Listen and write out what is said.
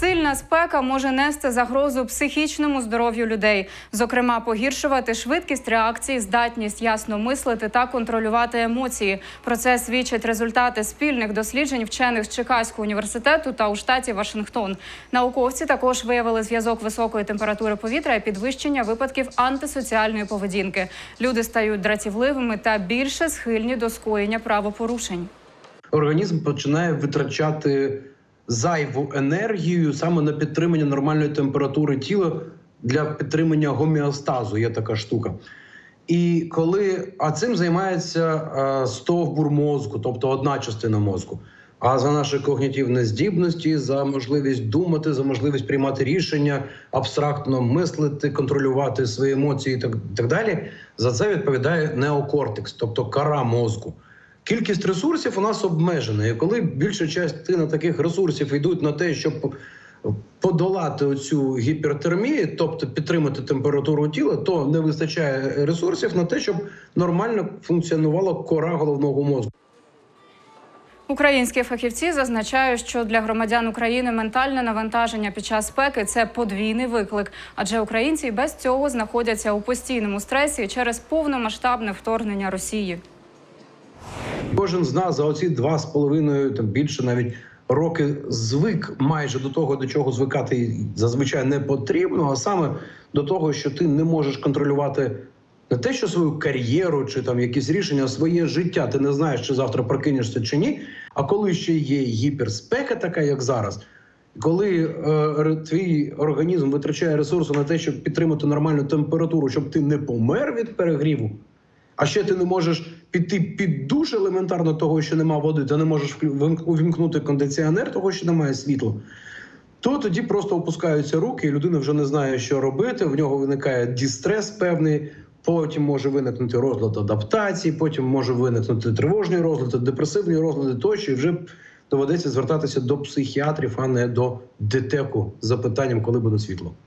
Сильна спека може нести загрозу психічному здоров'ю людей, зокрема, погіршувати швидкість реакції, здатність ясно мислити та контролювати емоції. Про це свідчать результати спільних досліджень вчених з Чикаського університету та у штаті Вашингтон. Науковці також виявили зв'язок високої температури повітря і підвищення випадків антисоціальної поведінки. Люди стають дратівливими та більше схильні до скоєння правопорушень. організм починає витрачати зайву енергію саме на підтримання нормальної температури тіла для підтримання гомеостазу. Є така штука. І коли а цим займається е, стовбур мозку, тобто одна частина мозку. А за наші когнітивні здібності, за можливість думати, за можливість приймати рішення, абстрактно мислити, контролювати свої емоції і так, так далі, за це відповідає неокортекс, тобто кара мозку. Кількість ресурсів у нас обмежена. І коли більша частина таких ресурсів йдуть на те, щоб подолати оцю гіпертермію, тобто підтримати температуру тіла, то не вистачає ресурсів на те, щоб нормально функціонувала кора головного мозку. Українські фахівці зазначають, що для громадян України ментальне навантаження під час спеки це подвійний виклик, адже українці без цього знаходяться у постійному стресі через повномасштабне вторгнення Росії. Кожен з нас за оці два з половиною там більше навіть роки звик майже до того, до чого звикати зазвичай не потрібно, а саме до того, що ти не можеш контролювати не те, що свою кар'єру чи там якісь рішення, а своє життя. Ти не знаєш, чи завтра прокинешся чи ні. А коли ще є гіперспека, така як зараз. Коли е, твій організм витрачає ресурси на те, щоб підтримати нормальну температуру, щоб ти не помер від перегріву, а ще ти не можеш піти під душ елементарно того, що нема води, ти не можеш увімкнути кондиціонер, того, що немає світла. То тоді просто опускаються руки, і людина вже не знає, що робити. В нього виникає дістрес певний. Потім може виникнути розлад адаптації, потім може виникнути тривожний розлад, депресивний розлад тощо. І вже доведеться звертатися до психіатрів, а не до ДТЕКу з запитанням, коли буде світло.